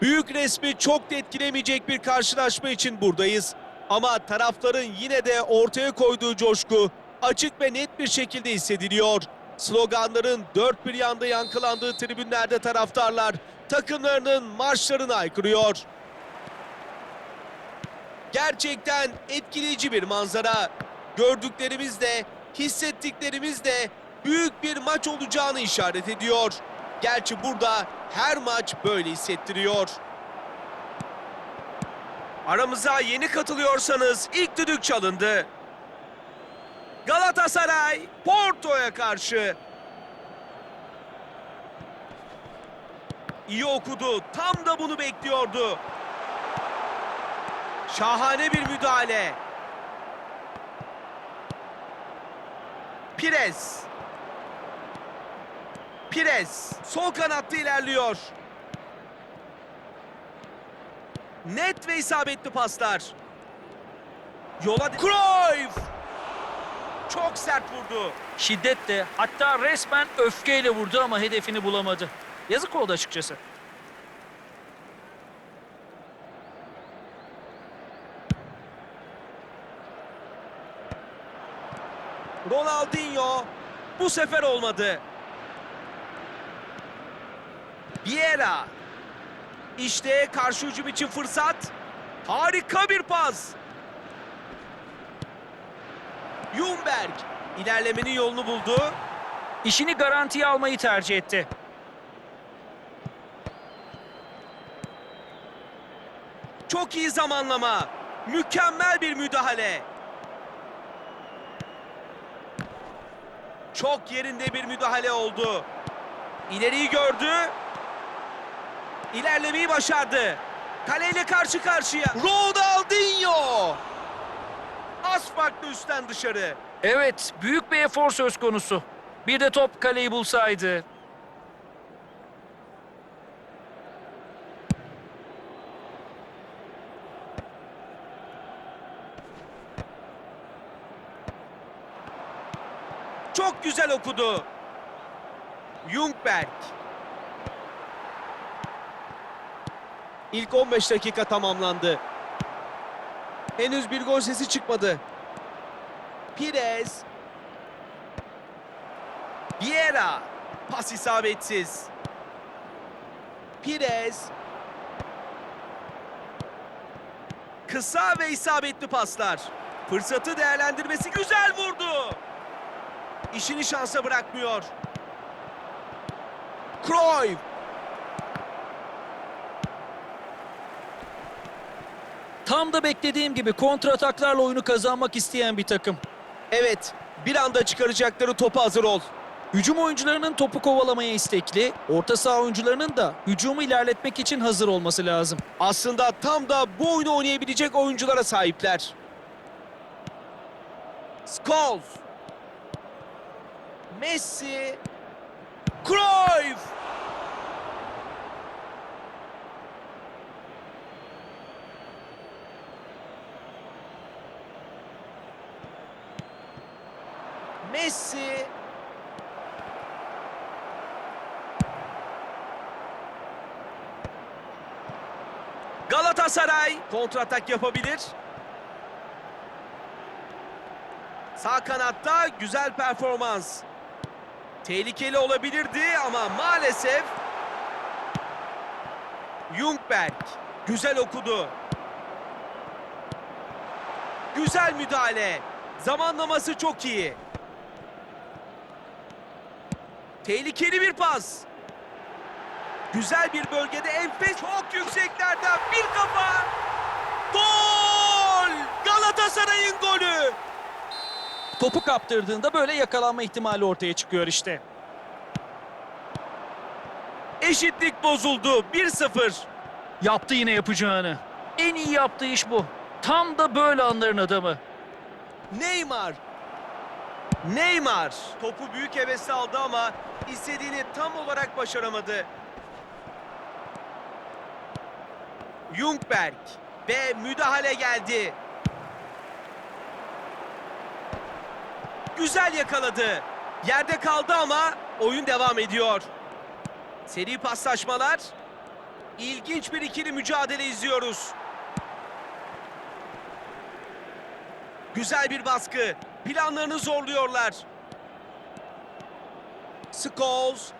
Büyük resmi çok da etkilemeyecek bir karşılaşma için buradayız. Ama tarafların yine de ortaya koyduğu coşku açık ve net bir şekilde hissediliyor. Sloganların dört bir yanda yankılandığı tribünlerde taraftarlar takımlarının marşlarını aykırıyor. Gerçekten etkileyici bir manzara. Gördüklerimiz de, hissettiklerimiz de büyük bir maç olacağını işaret ediyor. Gerçi burada her maç böyle hissettiriyor. Aramıza yeni katılıyorsanız ilk düdük çalındı. Galatasaray Porto'ya karşı. İyi okudu. Tam da bunu bekliyordu. Şahane bir müdahale. Pires. Pires sol kanatta ilerliyor. Net ve isabetli paslar. Yola Cruyff. Çok sert vurdu. Şiddetle hatta resmen öfkeyle vurdu ama hedefini bulamadı. Yazık oldu açıkçası. Ronaldinho bu sefer olmadı. Vieira. İşte karşı hücum için fırsat. Harika bir pas. Ljungberg ilerlemenin yolunu buldu. İşini garantiye almayı tercih etti. Çok iyi zamanlama. Mükemmel bir müdahale. Çok yerinde bir müdahale oldu. İleriyi gördü. İlerlemeyi başardı. Kaleyle karşı karşıya. Ronaldinho. Az farklı üstten dışarı. Evet, büyük bir efor söz konusu. Bir de top kaleyi bulsaydı. Çok güzel okudu. Ljungberg. İlk 15 dakika tamamlandı. Henüz bir gol sesi çıkmadı. Pires. Vieira. Pas isabetsiz. Pires. Kısa ve isabetli paslar. Fırsatı değerlendirmesi güzel vurdu. İşini şansa bırakmıyor. Cruyff. Tam da beklediğim gibi kontrataklarla oyunu kazanmak isteyen bir takım. Evet, bir anda çıkaracakları topa hazır ol. Hücum oyuncularının topu kovalamaya istekli, orta saha oyuncularının da hücumu ilerletmek için hazır olması lazım. Aslında tam da bu oyunu oynayabilecek oyunculara sahipler. Scholes. Messi. Cruyff. Messi. Galatasaray kontratak yapabilir. Sağ kanatta güzel performans. Tehlikeli olabilirdi ama maalesef Jungberg güzel okudu. Güzel müdahale. Zamanlaması çok iyi. Tehlikeli bir pas. Güzel bir bölgede enfes çok yükseklerden bir kafa. Gol! Galatasaray'ın golü. Topu kaptırdığında böyle yakalanma ihtimali ortaya çıkıyor işte. Eşitlik bozuldu. 1-0. Yaptı yine yapacağını. En iyi yaptığı iş bu. Tam da böyle anların adamı. Neymar. Neymar. Topu büyük hevesle aldı ama istediğini tam olarak başaramadı. Jungberg ve müdahale geldi. Güzel yakaladı. Yerde kaldı ama oyun devam ediyor. Seri paslaşmalar. İlginç bir ikili mücadele izliyoruz. Güzel bir baskı. Planlarını zorluyorlar. Scholes.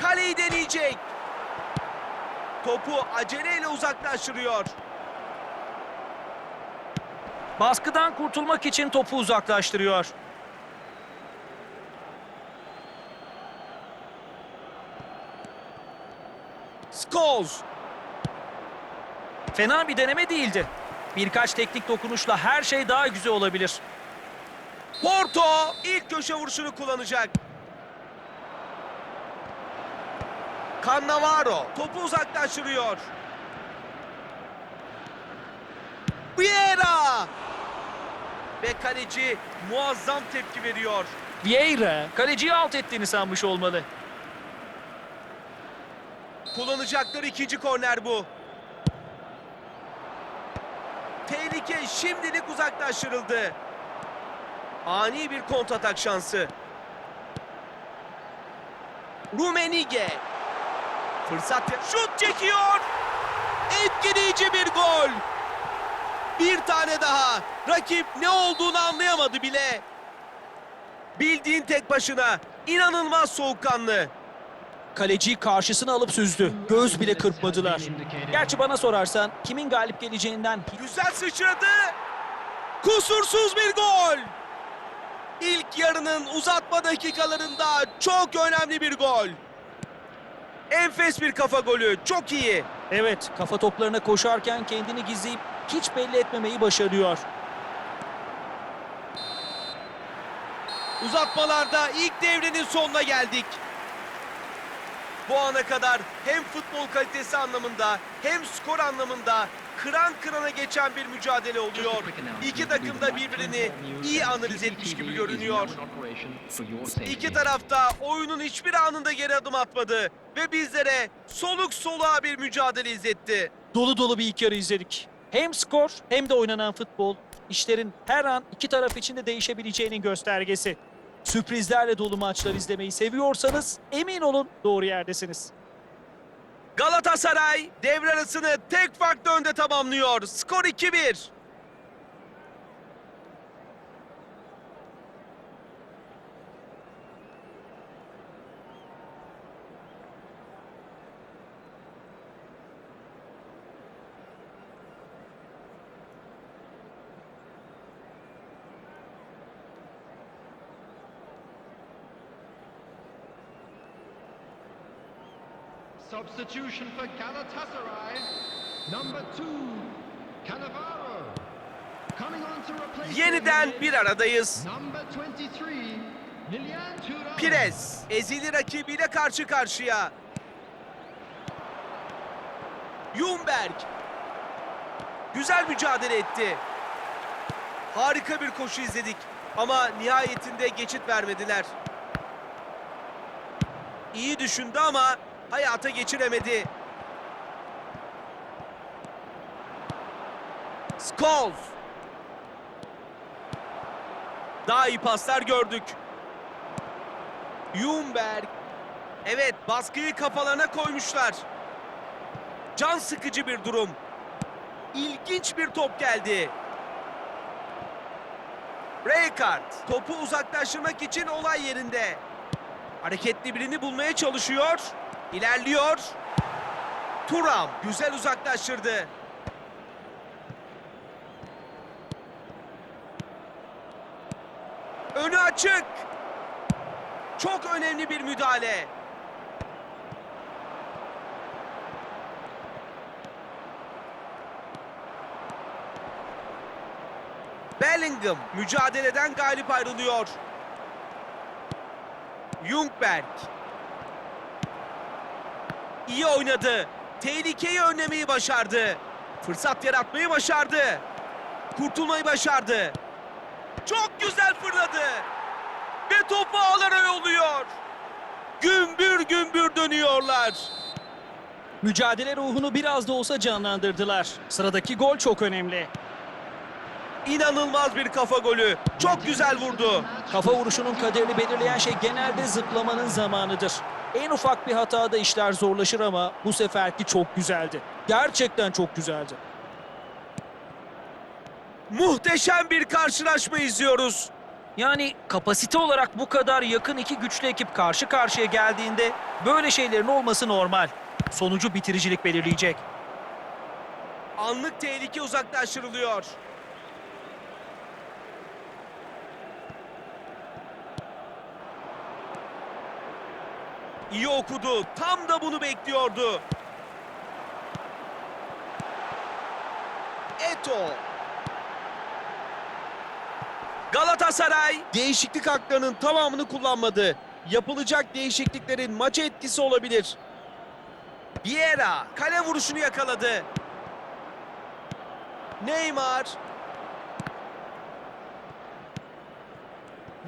Kaleyi deneyecek. Topu aceleyle uzaklaştırıyor. Baskıdan kurtulmak için topu uzaklaştırıyor. Scholes. Fena bir deneme değildi. Birkaç teknik dokunuşla her şey daha güzel olabilir. Porto ilk köşe vuruşunu kullanacak. Cannavaro topu uzaklaştırıyor. Vieira ve kaleci muazzam tepki veriyor. Vieira kaleciyi alt ettiğini sanmış olmalı. Kullanacakları ikinci korner bu. Tehlike şimdilik uzaklaştırıldı. Ani bir kontratak şansı. Rumenige. Fırsat şut çekiyor. Etkileyici bir gol. Bir tane daha. Rakip ne olduğunu anlayamadı bile. Bildiğin tek başına. İnanılmaz soğukkanlı. Kaleciyi karşısına alıp süzdü. Göz bile kırpmadılar. Gerçi bana sorarsan kimin galip geleceğinden Güzel sıçradı. Kusursuz bir gol. İlk yarının uzatma dakikalarında çok önemli bir gol. Enfes bir kafa golü. Çok iyi. Evet, kafa toplarına koşarken kendini gizleyip hiç belli etmemeyi başarıyor. Uzatmalarda ilk devrenin sonuna geldik. Bu ana kadar hem futbol kalitesi anlamında hem skor anlamında kıran kırana geçen bir mücadele oluyor. İki takım da birbirini iyi analiz etmiş gibi görünüyor. İki tarafta oyunun hiçbir anında geri adım atmadı ve bizlere soluk soluğa bir mücadele izletti. Dolu dolu bir ilk yarı izledik. Hem skor hem de oynanan futbol işlerin her an iki taraf için de değişebileceğinin göstergesi. Sürprizlerle dolu maçlar izlemeyi seviyorsanız emin olun doğru yerdesiniz. Galatasaray devre arasını tek farklı önde tamamlıyor. Skor 2-1. Substitution for Galatasaray. Number two, Cannavaro. Coming on to replace Yeniden bir aradayız. Number 23, Lilian Thuram. Pires ezili rakibiyle karşı karşıya. Jumberg güzel mücadele etti. Harika bir koşu izledik ama nihayetinde geçit vermediler. İyi düşündü ama hayata geçiremedi. Scholes. Daha iyi paslar gördük. Jumberg. Evet baskıyı kafalarına koymuşlar. Can sıkıcı bir durum. İlginç bir top geldi. Rijkaard topu uzaklaştırmak için olay yerinde. Hareketli birini bulmaya çalışıyor. İlerliyor. Turam güzel uzaklaştırdı. Önü açık. Çok önemli bir müdahale. Bellingham mücadeleden galip ayrılıyor. Jungberg. İyi oynadı. Tehlikeyi önlemeyi başardı. Fırsat yaratmayı başardı. Kurtulmayı başardı. Çok güzel fırladı. Ve topu ağlara yolluyor. Gümbür gümbür dönüyorlar. Mücadele ruhunu biraz da olsa canlandırdılar. Sıradaki gol çok önemli. İnanılmaz bir kafa golü. Çok güzel vurdu. Kafa vuruşunun kaderini belirleyen şey genelde zıplamanın zamanıdır. En ufak bir hatada işler zorlaşır ama bu seferki çok güzeldi. Gerçekten çok güzeldi. Muhteşem bir karşılaşma izliyoruz. Yani kapasite olarak bu kadar yakın iki güçlü ekip karşı karşıya geldiğinde böyle şeylerin olması normal. Sonucu bitiricilik belirleyecek. Anlık tehlike uzaklaştırılıyor. İyi okudu. Tam da bunu bekliyordu. Eto. Galatasaray değişiklik haklarının tamamını kullanmadı. Yapılacak değişikliklerin maça etkisi olabilir. Vieira kale vuruşunu yakaladı. Neymar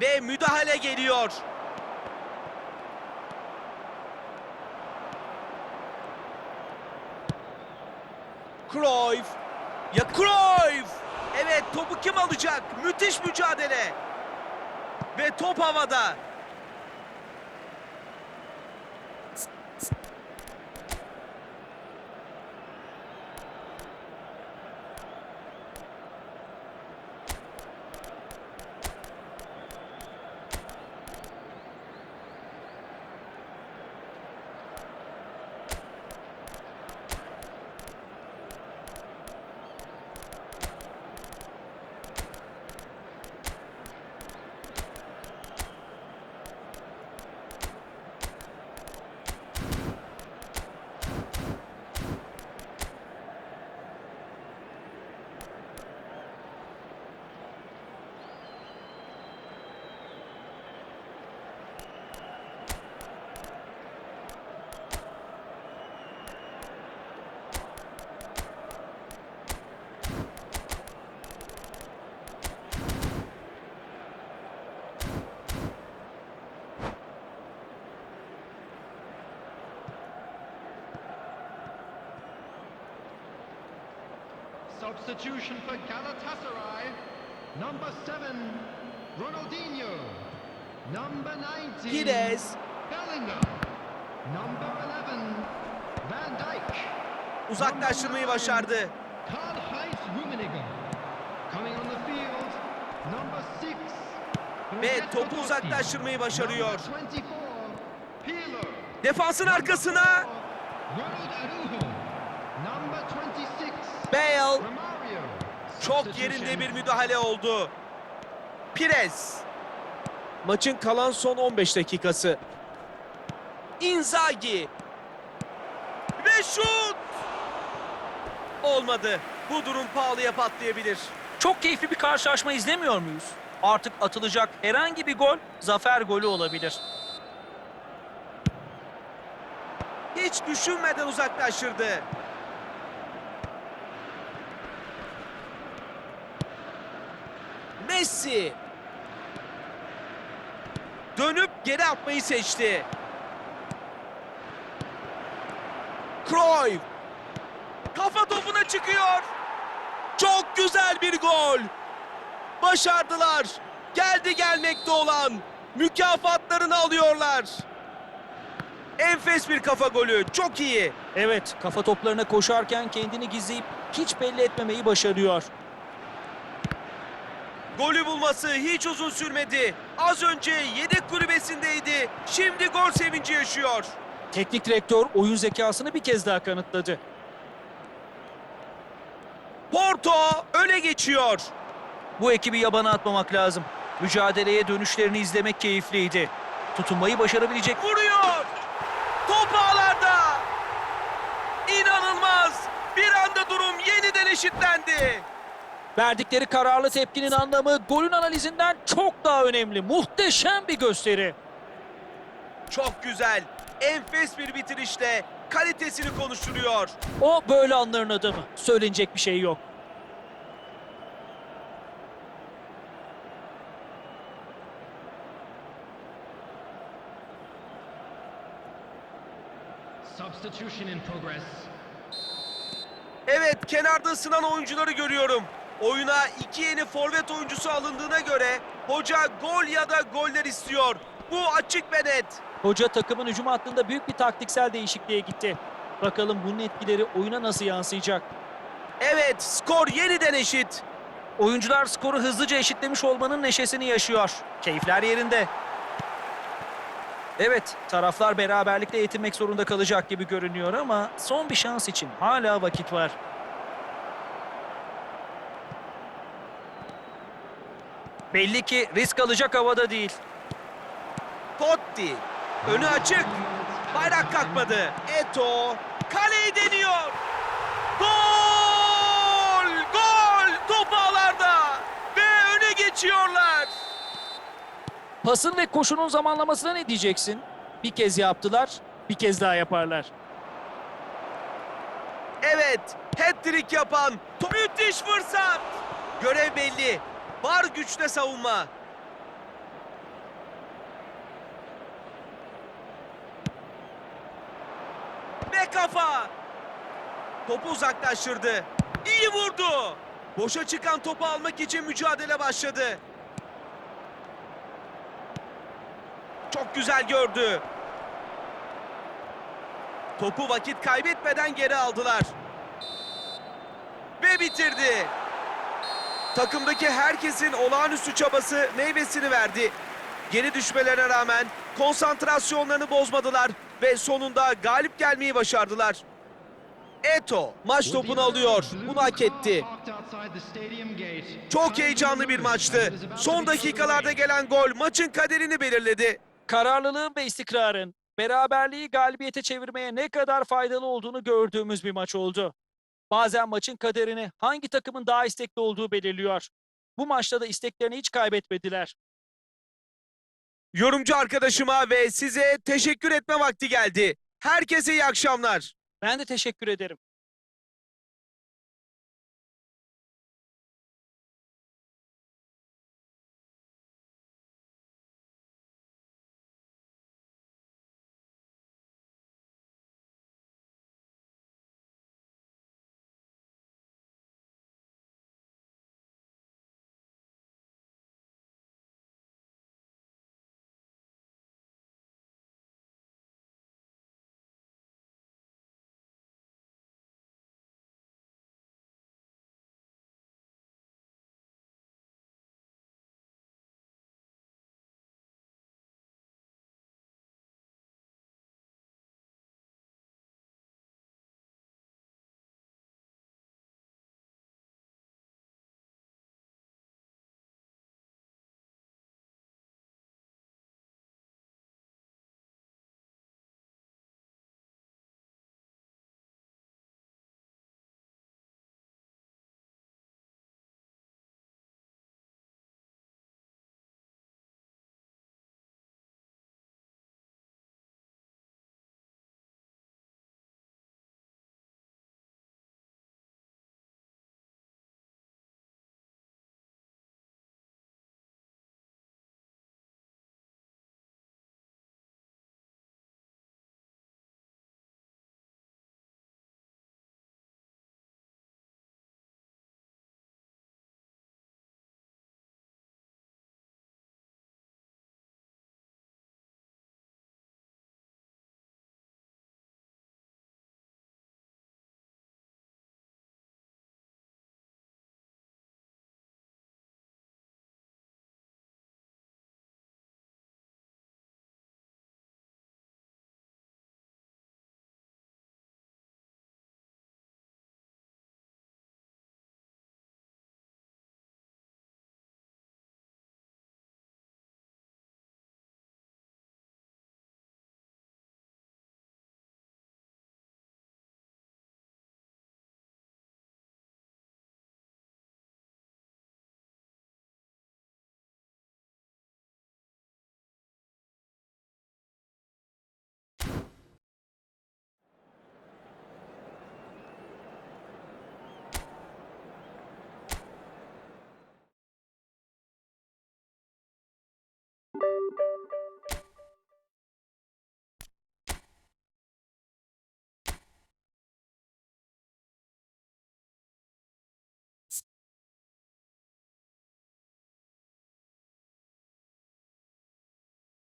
ve müdahale geliyor. Cruyff. Ya Cruyff! Evet topu kim alacak? Müthiş mücadele. Ve top havada Substitution for Galatasaray. Number seven, Ronaldinho. Number 19, Pires Bellingham. Number 11, Van Dijk. uzaklaştırmayı başardı. Karl-Heinz Rummenigge. Coming on the field, number six. Ve Roberto topu uzaklaştırmayı başarıyor. Number 24, Pirlo. Defansın arkasına Ronald Araujo. Number 26, Bale. Çok yerinde bir müdahale oldu. Pires. Maçın kalan son 15 dakikası. Inzaghi. Ve şut! Olmadı. Bu durum pahalıya patlayabilir. Çok keyifli bir karşılaşma izlemiyor muyuz? Artık atılacak herhangi bir gol zafer golü olabilir. Hiç düşünmeden uzaklaştırdı. Messi. Dönüp geri atmayı seçti. Cruyff. Kafa topuna çıkıyor. Çok güzel bir gol. Başardılar. Geldi gelmekte olan. Mükafatlarını alıyorlar. Enfes bir kafa golü. Çok iyi. Evet, kafa toplarına koşarken kendini gizleyip hiç belli etmemeyi başarıyor. Golü bulması hiç uzun sürmedi. Az önce yedek kulübesindeydi. Şimdi gol sevinci yaşıyor. Teknik direktör oyun zekasını bir kez daha kanıtladı. Porto öne geçiyor. Bu ekibi yabana atmamak lazım. Mücadeleye dönüşlerini izlemek keyifliydi. Tutunmayı başarabilecek Vuruyor. Top ağlarda. İnanılmaz. Bir anda durum yeniden eşitlendi. Verdikleri kararlı tepkinin anlamı golün analizinden çok daha önemli. Muhteşem bir gösteri. Çok güzel. Enfes bir bitirişle kalitesini konuşturuyor. O böyle anların adamı. Söylenecek bir şey yok. Substitution in progress. Evet kenarda ısınan oyuncuları görüyorum. Oyuna iki yeni forvet oyuncusu alındığına göre hoca gol ya da goller istiyor. Bu açık ve net. Hoca takımın hücum hattında büyük bir taktiksel değişikliğe gitti. Bakalım bunun etkileri oyuna nasıl yansıyacak? Evet skor yeniden eşit. Oyuncular skoru hızlıca eşitlemiş olmanın neşesini yaşıyor. Keyifler yerinde. Evet, taraflar beraberlikle yetinmek zorunda kalacak gibi görünüyor ama son bir şans için hala vakit var. Belli ki risk alacak havada değil. Totti. Önü açık. Bayrak kalkmadı. Eto. Kaleyi deniyor. Gol! Gol! Top ağlarda. Ve öne geçiyorlar. Pasın ve koşunun zamanlamasına ne diyeceksin? Bir kez yaptılar, bir kez daha yaparlar. Evet. Hat-trick yapan. Müthiş fırsat. Görev belli. Var güçle savunma. Ve kafa. Topu uzaklaştırdı. İyi vurdu. Boşa çıkan topu almak için mücadele başladı. Çok güzel gördü. Topu vakit kaybetmeden geri aldılar. Ve bitirdi. Takımdaki herkesin olağanüstü çabası meyvesini verdi. Geri düşmelerine rağmen konsantrasyonlarını bozmadılar ve sonunda galip gelmeyi başardılar. Eto maç topunu alıyor. Bunu hak etti. Çok heyecanlı bir maçtı. Son dakikalarda gelen gol maçın kaderini belirledi. Kararlılığın ve istikrarın beraberliği galibiyete çevirmeye ne kadar faydalı olduğunu gördüğümüz bir maç oldu. Bazen maçın kaderini hangi takımın daha istekli olduğu belirliyor. Bu maçta da isteklerini hiç kaybetmediler. Yorumcu arkadaşıma ve size teşekkür etme vakti geldi. Herkese iyi akşamlar. Ben de teşekkür ederim.